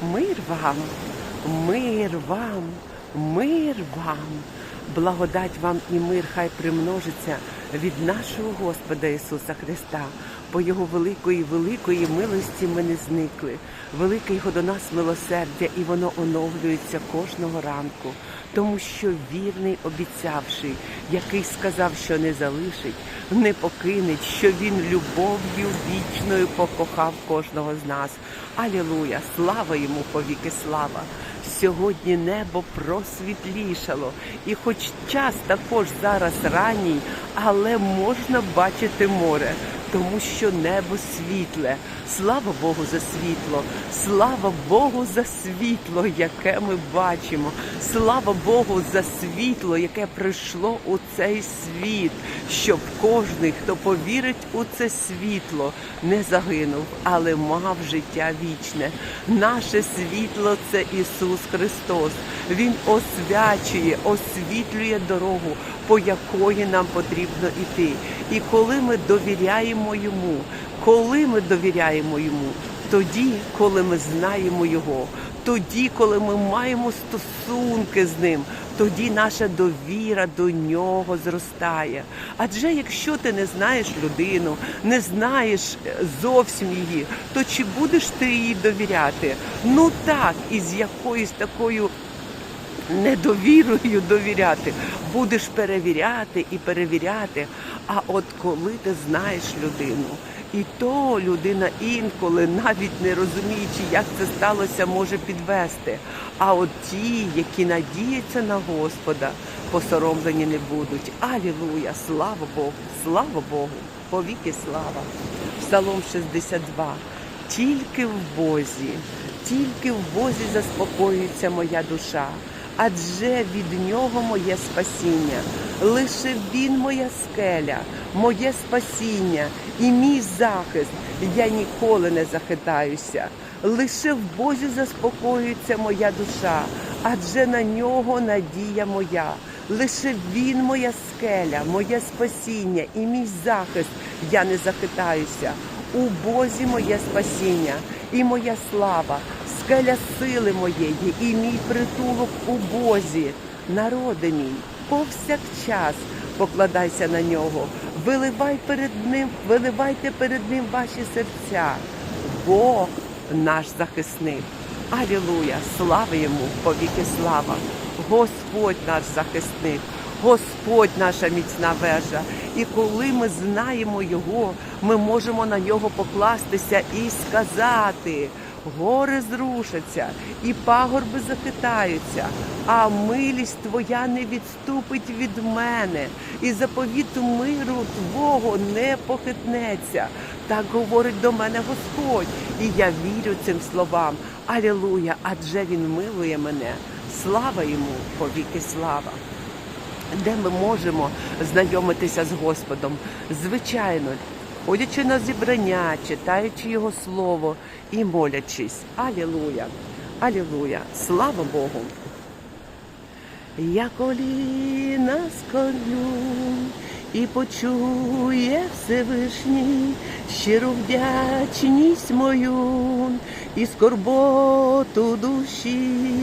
Мир вам, мир вам, мир вам. Благодать вам і мир хай примножиться від нашого Господа Ісуса Христа. По Його великої, великої милості ми не зникли. Велике Його до нас милосердя, і воно оновлюється кожного ранку. Тому що вірний обіцявший, який сказав, що не залишить, не покинеть, що він любов'ю вічною покохав кожного з нас. Алілуя! Слава йому повіки слава! Сьогодні небо просвітлішало, і хоч час також зараз ранній, але можна бачити море, тому що небо світле. Слава Богу за світло, слава Богу за світло, яке ми бачимо. Слава Богу за світло, яке прийшло у цей світ, щоб кожний, хто повірить у це світло, не загинув, але мав життя вічне. Наше світло це Ісус Христос. Він освячує, освітлює дорогу, по якої нам потрібно йти. І коли ми довіряємо йому, коли ми довіряємо йому, тоді, коли ми знаємо його, тоді, коли ми маємо стосунки з ним, тоді наша довіра до нього зростає. Адже якщо ти не знаєш людину, не знаєш е, зовсім її, то чи будеш ти їй довіряти? Ну так, із якоюсь такою недовірою довіряти. Будеш перевіряти і перевіряти. А от коли ти знаєш людину, і то людина інколи, навіть не розуміючи, як це сталося, може підвести. А от ті, які надіються на Господа, посоромлені не будуть. Алілуя! Слава Богу! Слава Богу! Повіки слава! Псалом 62. Тільки в Бозі, тільки в Бозі заспокоюється моя душа, адже від нього моє спасіння. Лише він моя скеля, моє спасіння і мій захист. Я ніколи не захитаюся. Лише в Бозі заспокоюється моя душа, адже на нього надія моя. Лише він моя скеля, моє спасіння і мій захист. Я не захитаюся. У Бозі моє спасіння і моя слава, скеля сили моєї, і мій притулок у Бозі, народи мій, повсякчас покладайся на нього, виливай перед ним, виливайте перед ним ваші серця. Бог наш захисник. Алілуя! Слава йому, повіки слава! Господь наш захисник, Господь наша міцна вежа. І коли ми знаємо Його, ми можемо на нього покластися і сказати: гори зрушаться, і пагорби захитаються, а милість Твоя не відступить від мене, і заповіт миру Твого не похитнеться. Так говорить до мене Господь, і я вірю цим словам. Алілуя! Адже Він милує мене. Слава йому, повіки слава! Де ми можемо знайомитися з Господом? Звичайно, ходячи на зібрання, читаючи Його Слово і молячись. Алілуя! Алілуя! Слава Богу! Я коліна скорю і почує Всевишній щиру вдячність мою і скорботу душі,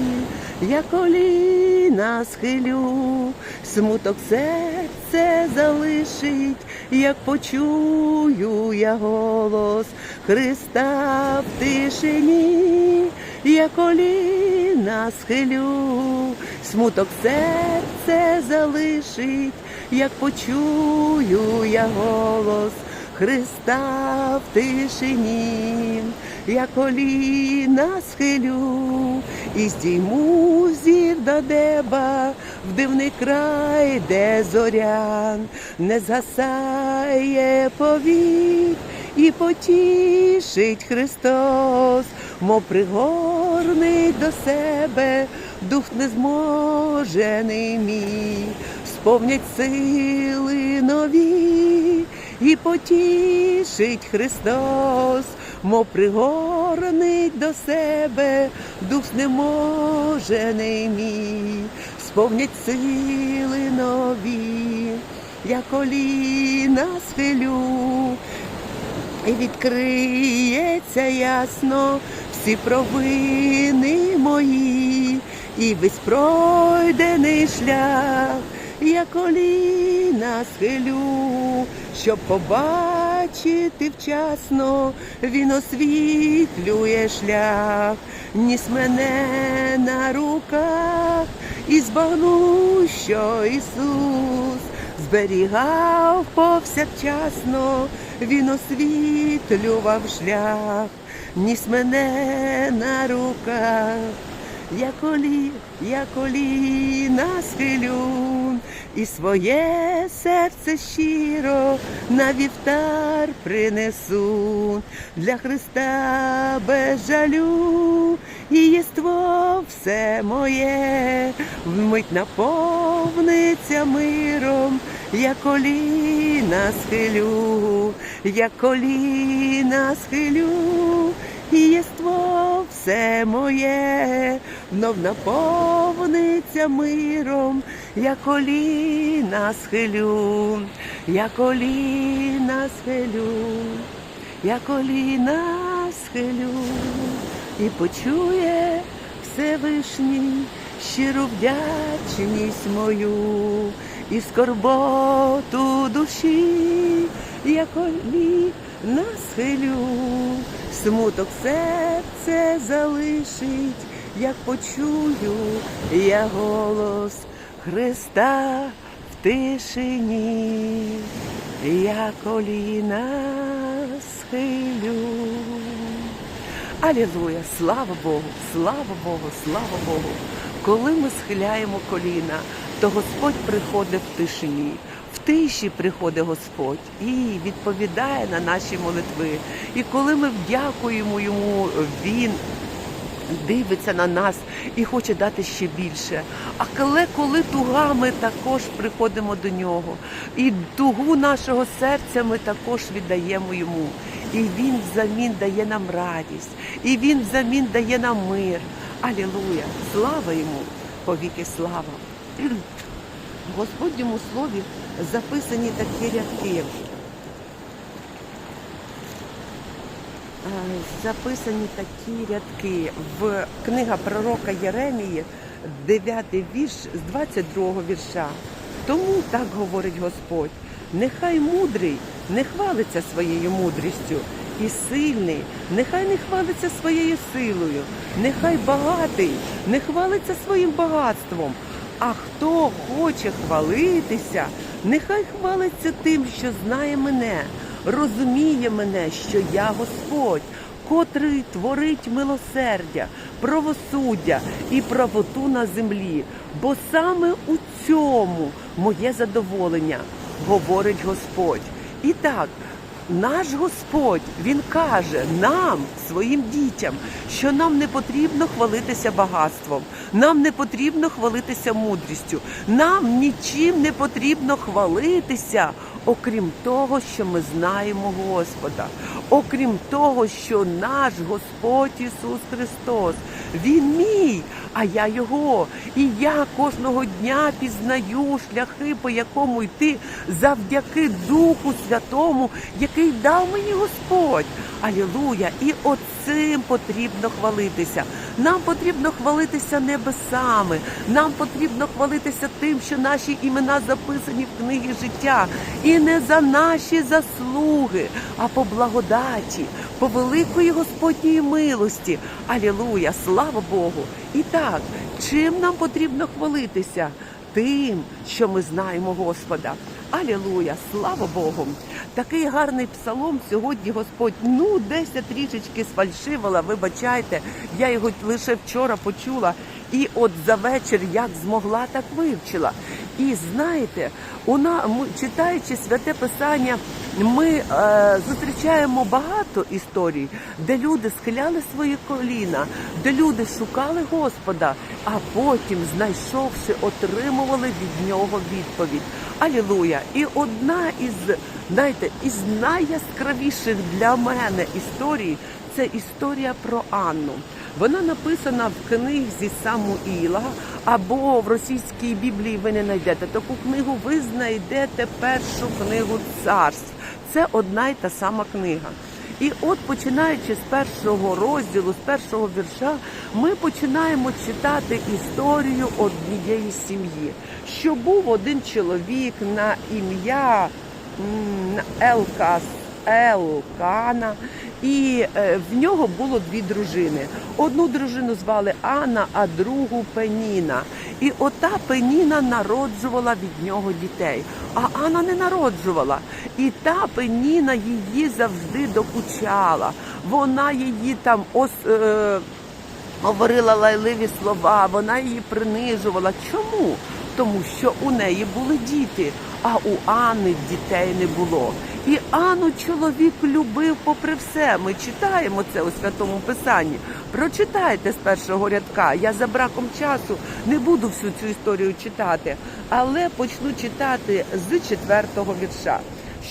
я коліна схилю, смуток серце залишить, як почую я голос Христа в тишині, я коліна схилю, смуток серце залишить, як почую я голос Христа в тишині, я коліна схилю і здійму зір до неба в дивний край, де зорян не згасає повік і потішить Христос, мов пригорнить до себе дух незможений мій, сповнять сили нові і потішить Христос, мов пригорнить до себе дух знеможений мій, сповнять сили нові, я коліна схилю, і відкриється ясно всі провини мої, і весь пройдений шлях, я коліна схилю, щоб побачити вчасно, він освітлює шлях, ніс мене на руках, і збагну, що Ісус зберігав повсякчасно, він освітлював шлях, ніс мене на руках. Я колі, я коліна схилю, і своє серце щиро на вівтар принесу для Христа без жалю, і єство все моє, вмить наповниться миром, я коліна схилю, я коліна схилю. І єство все моє, знов наповниться миром, я коліна схилю, я коліна схилю, я коліна схилю, і почує Всевишній щиру вдячність мою, і скорботу душі, я коліна схилю смуток серце залишить, як почую я голос Христа в тишині, я коліна схилю. Алілуя, слава Богу, слава Богу, слава Богу. Коли ми схиляємо коліна, то Господь приходить в тишині. В тиші приходить Господь і відповідає на наші молитви. І коли ми вдякуємо йому, він дивиться на нас і хоче дати ще більше. А коли, коли туга, ми також приходимо до нього. І тугу нашого серця ми також віддаємо йому. І він взамін дає нам радість, і він взамін дає нам мир. Алілуя! Слава йому! Повіки слава! В Господньому слові записані такі рядки. Е, Записані такі рядки в книга пророка Єремії, 9 вірш з 22 вірша. Тому так говорить Господь: нехай мудрий не хвалиться своєю мудрістю, і сильний, нехай не хвалиться своєю силою, нехай багатий не хвалиться своїм багатством. А хто хоче хвалитися, нехай хвалиться тим, що знає мене, розуміє мене, що я Господь, котрий творить милосердя, правосуддя і правоту на землі. Бо саме у цьому моє задоволення, говорить Господь. І так, наш Господь Він каже нам, своїм дітям, що нам не потрібно хвалитися багатством, нам не потрібно хвалитися мудрістю, нам нічим не потрібно хвалитися, окрім того, що ми знаємо Господа, окрім того, що наш Господь Ісус Христос, Він мій, а я Його. І я кожного дня пізнаю шляхи, по якому йти завдяки Духу Святому, який дав мені Господь. Алілуя! І оцим потрібно хвалитися. Нам потрібно хвалитися небесами. Нам потрібно хвалитися тим, що наші імена записані в книгі життя. І не за наші заслуги, а по благодаті, по великої Господньої милості. Алілуя! Слава Богу! І так, чим нам потрібно хвалитися? Тим, що ми знаємо Господа. Алілуя, слава Богу! Такий гарний псалом сьогодні Господь. Ну, десь трішечки сфальшивала, вибачайте. Я його лише вчора почула, і от за вечір як змогла, так вивчила. І знаєте, вона читаючи святе писання, ми е, зустрічаємо багато історій, де люди схиляли свої коліна, де люди шукали Господа, а потім, знайшовши, отримували від нього відповідь. Алілуя! І одна із знаєте, із найяскравіших для мене історій це історія про Анну. Вона написана в книзі Самуїла або в російській біблії ви не знайдете таку книгу. Ви знайдете першу книгу царств. Це одна й та сама книга. І от починаючи з першого розділу, з першого вірша, ми починаємо читати історію однієї сім'ї, що був один чоловік на ім'я Елкас. Елкана, і е, в нього було дві дружини. Одну дружину звали Анна, а другу Пеніна. І ота Пеніна народжувала від нього дітей, а Анна не народжувала. І та Пеніна її завжди докучала. Вона її там ос. Е, говорила лайливі слова, вона її принижувала. Чому? Тому що у неї були діти, а у Анни дітей не було. І Анну чоловік любив попри все. Ми читаємо це у святому писанні. Прочитайте з першого рядка. Я за браком часу не буду всю цю історію читати, але почну читати з четвертого вірша.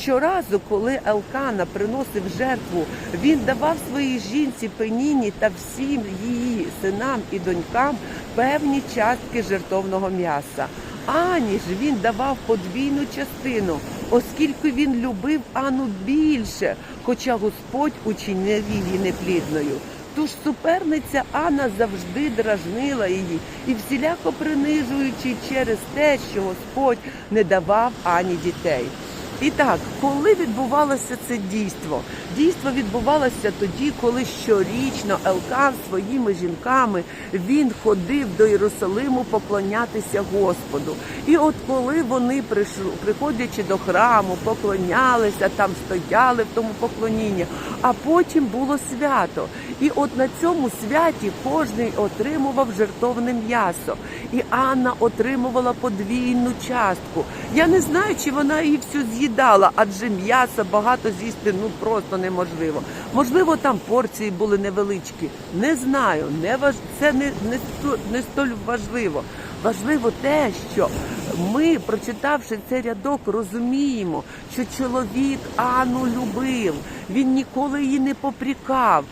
Щоразу, коли Елкана приносив жертву, він давав своїй жінці Пеніні та всім її синам і донькам певні частки жертовного м'яса. Ані ж він давав подвійну частину, оскільки він любив Ану більше, хоча Господь учинив її неплідною. Тож суперниця Анна завжди дражнила її і всіляко принижуючи через те, що Господь не давав Ані дітей. І так, коли відбувалося це дійство? Дійство відбувалося тоді, коли щорічно Елкан своїми жінками він ходив до Єрусалиму поклонятися Господу. І от коли вони прийшли, приходячи до храму, поклонялися, там стояли в тому поклонінні, а потім було свято. І от на цьому святі кожний отримував жертовне м'ясо. І Анна отримувала подвійну частку. Я не знаю, чи вона її всю з'їдала, адже м'яса багато з'їсти ну просто неможливо. Можливо, там порції були невеличкі. Не знаю, не важ... це не, не, не столь важливо. Важливо те, що ми, прочитавши цей рядок, розуміємо, що чоловік Анну любив. Він ніколи її не попрікав.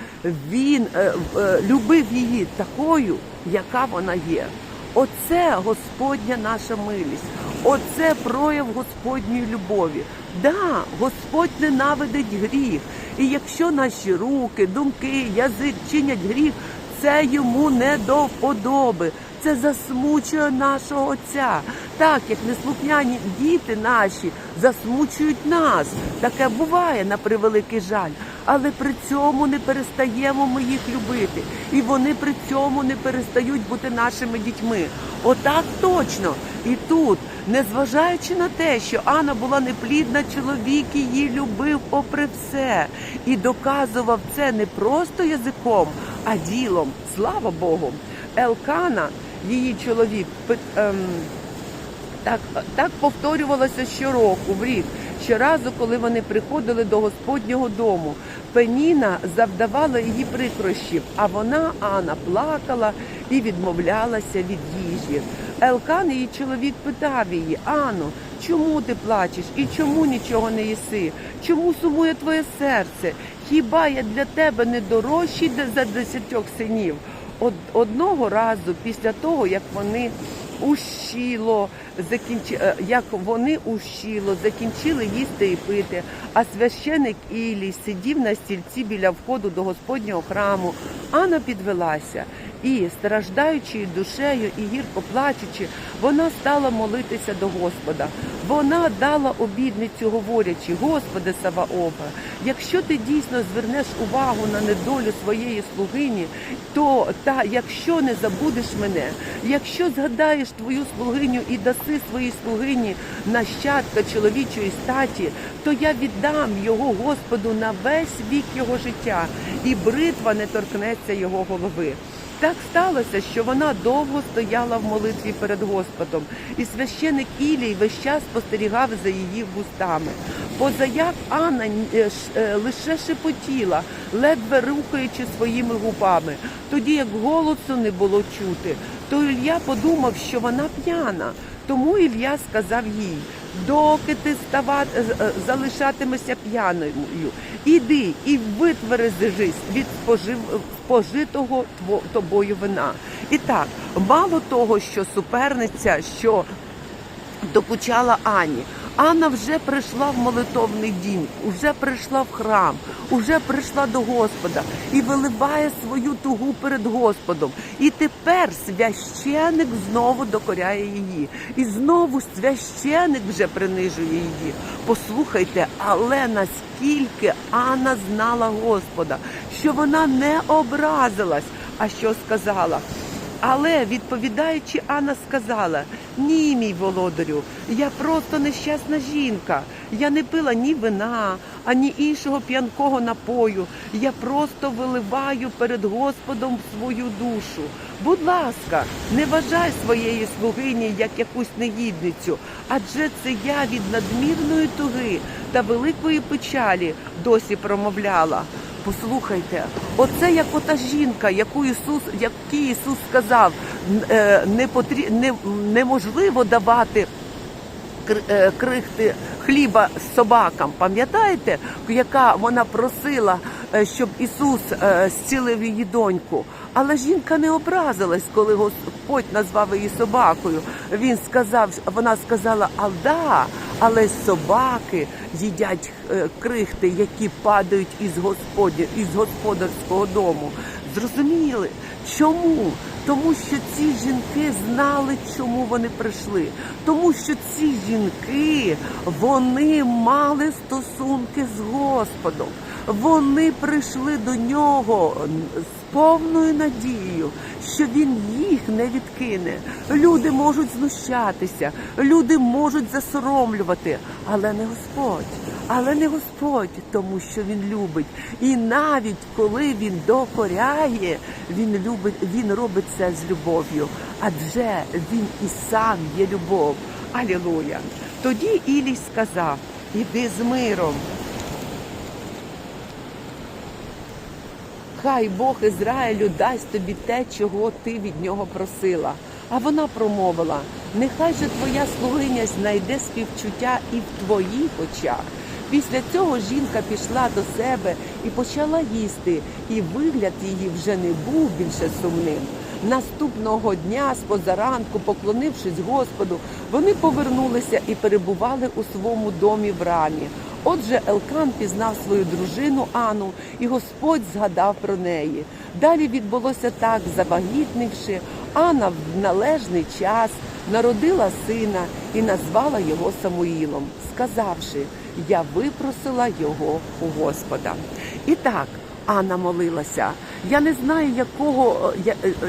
Він е, е, любив її такою, яка вона є. Оце Господня наша милість. Оце прояв Господньої любові. Да, Господь ненавидить гріх. І якщо наші руки, думки, язик чинять гріх, це йому не до вподоби. Це засмучує нашого Отця. Так як неслухняні діти наші засмучують нас. Таке буває на превеликий жаль. Але при цьому не перестаємо ми їх любити. І вони при цьому не перестають бути нашими дітьми. Отак точно. І тут, незважаючи на те, що Анна була неплідна, чоловік її любив попри все. І доказував це не просто язиком, а ділом. Слава Богу. Елкана, її чоловік, ем, так, так повторювалося щороку в рік. Щоразу, коли вони приходили до Господнього дому, Пеніна завдавала її прикрощів, а вона, Анна, плакала і відмовлялася від їжі. Елкан, її чоловік, питав її: Анно, чому ти плачеш і чому нічого не їси? Чому сумує твоє серце? Хіба я для тебе не дорожчий за десятьох синів? Од- одного разу після того, як вони ущіло закінч... е, як вони ущіло закінчили їсти і пити, а священик Ілій сидів на стільці біля входу до Господнього храму. Анна підвелася і, страждаючи душею і гірко плачучи, вона стала молитися до Господа. Вона дала обідницю, говорячи: Господи Саваофа, якщо ти дійсно звернеш увагу на недолю своєї слугині, то та якщо не забудеш мене, якщо згадаєш твою слугиню і даси своїй слугині нащадка чоловічої статі, то я віддам його Господу на весь вік його життя, і бритва не торкнеться його голови. Так сталося, що вона довго стояла в молитві перед Господом, і священик Ілій весь час спостерігав за її вустами. Позаяк Анна е, е, лише шепотіла, ледве рухаючи своїми губами, тоді як голосу не було чути. То Ілья подумав, що вона п'яна. Тому Ілля сказав їй: доки ти става... е, е, залишатимешся п'яною, іди і витверезись від спожив... спожитого тобою вина. І так, мало того, що суперниця, що докучала Ані, Анна вже прийшла в молитовний дім, вже прийшла в храм, вже прийшла до Господа і виливає свою тугу перед Господом. І тепер священик знову докоряє її. І знову священик вже принижує її. Послухайте, але наскільки Анна знала Господа, що вона не образилась, а що сказала? Але відповідаючи, Анна сказала: Ні, мій володарю, я просто нещасна жінка. Я не пила ні вина, ані іншого п'янкого напою. Я просто виливаю перед Господом свою душу. Будь ласка, не вважай своєї слугині як якусь негідницю, адже це я від надмірної туги та великої печалі досі промовляла. Послухайте, оце як ота жінка, яку Ісус, якій Ісус сказав, е, не потрі, не, неможливо давати е, крихти хліба собакам. Пам'ятаєте, яка вона просила, е, щоб Ісус зцілив її доньку. Але жінка не образилась, коли Господь назвав її собакою. Він сказав, вона сказала, а да, але собаки їдять е, крихти, які падають із господі, із господарського дому. Зрозуміли? Чому? Тому що ці жінки знали, чому вони прийшли. Тому що ці жінки вони мали стосунки з Господом. Вони прийшли до нього з повною надією, що він їх не відкине. Люди можуть знущатися, люди можуть засоромлювати, але не Господь. Але не Господь, тому що він любить. І навіть коли він докоряє, він любить, він робить це з любов'ю. Адже він і сам є любов. Алілуя. Тоді Ілій сказав: іди з миром. Хай Бог Ізраїлю дасть тобі те, чого ти від нього просила. А вона промовила: нехай же твоя слугиня знайде співчуття і в твоїх очах. Після цього жінка пішла до себе і почала їсти, і вигляд її вже не був більше сумним. Наступного дня, з позаранку, поклонившись Господу, вони повернулися і перебували у своєму домі в рамі. Отже, Елкан пізнав свою дружину Ану, і Господь згадав про неї. Далі відбулося так, завагітнивши, Анна в належний час народила сина і назвала його Самуїлом, сказавши: Я випросила його у Господа. І так. Анна молилася. Я не знаю, якого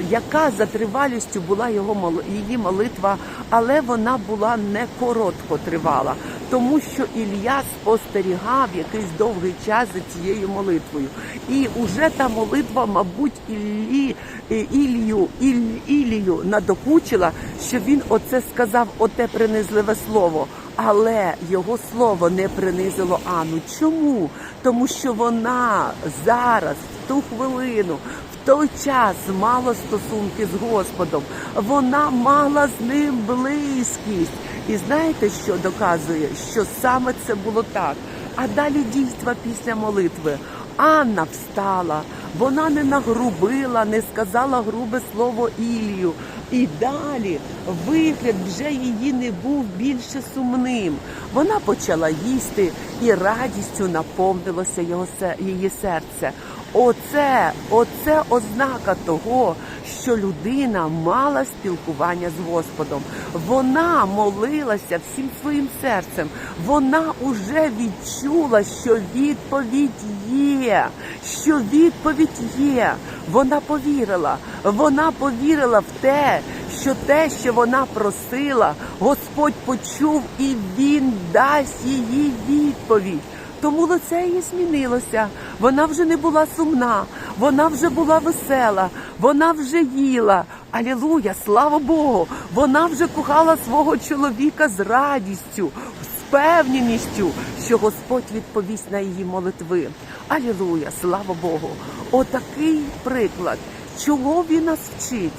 яка за тривалістю була його її молитва, але вона була не коротко тривала, тому що Ілля спостерігав якийсь довгий час за цією молитвою. І уже та молитва, мабуть, Іллі, Ілью, Іль- надокучила, що він оце сказав, оте принизливе слово. Але його слово не принизило Анну. Чому? Тому що вона зараз, в ту хвилину, в той час мала стосунки з Господом. Вона мала з ним близькість. І знаєте, що доказує? Що саме це було так. А далі дійства після молитви. Анна встала, вона не нагрубила, не сказала грубе слово Ілію. І далі вигляд вже її не був більше сумним. Вона почала їсти і радістю наповнилося його її серце. Оце, оце ознака того, що людина мала спілкування з Господом. Вона молилася всім своїм серцем. Вона уже відчула, що відповідь є, що відповідь є. Вона повірила. Вона повірила в те, що те, що вона просила, Господь почув і Він дасть її відповідь. Тому лице її змінилося. Вона вже не була сумна, вона вже була весела, вона вже їла. Алілуя, слава Богу! Вона вже кохала свого чоловіка з радістю, з впевненістю, що Господь відповість на її молитви. Алілуя, слава Богу! Отакий приклад. Чого він нас вчить?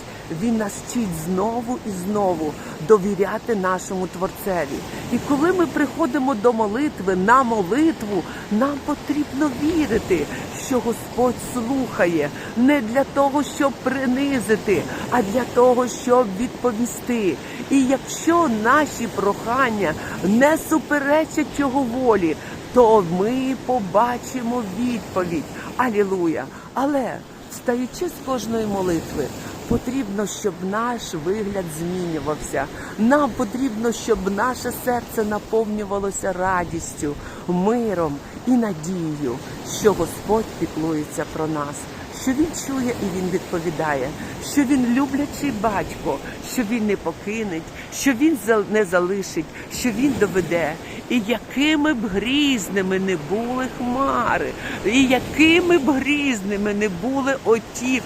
Він нас вчить знову і знову довіряти нашому Творцеві. І коли ми приходимо до молитви на молитву, нам потрібно вірити, що Господь слухає не для того, щоб принизити, а для того, щоб відповісти. І якщо наші прохання не суперечать його волі, то ми побачимо відповідь. Алілуя! Але встаючи з кожної молитви, потрібно, щоб наш вигляд змінювався. Нам потрібно, щоб наше серце наповнювалося радістю, миром і надією, що Господь піклується про нас. Що він чує і він відповідає, що він люблячий батько, що він не покинеть, що він не залишить, що він доведе. І якими б грізними не були хмари, і якими б грізними не були оті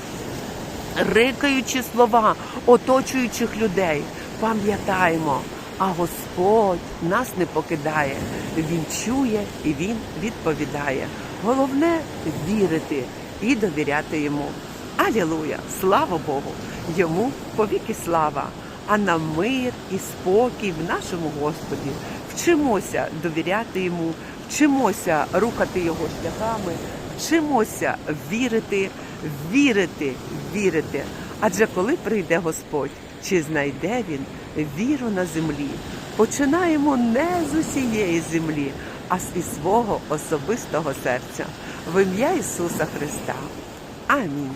рикаючі слова оточуючих людей. Пам'ятаємо, а Господь нас не покидає. Він чує і він відповідає. Головне вірити і довіряти йому. Алілуя! Слава Богу! Йому повіки слава, а нам мир і спокій в нашому Господі. Вчимося довіряти йому, вчимося рухати його шляхами, вчимося вірити, вірити, вірити. Адже коли прийде Господь, чи знайде він віру на землі? Починаємо не з усієї землі, а з із свого особистого серця. В ім'я Ісуса Христа. Амінь.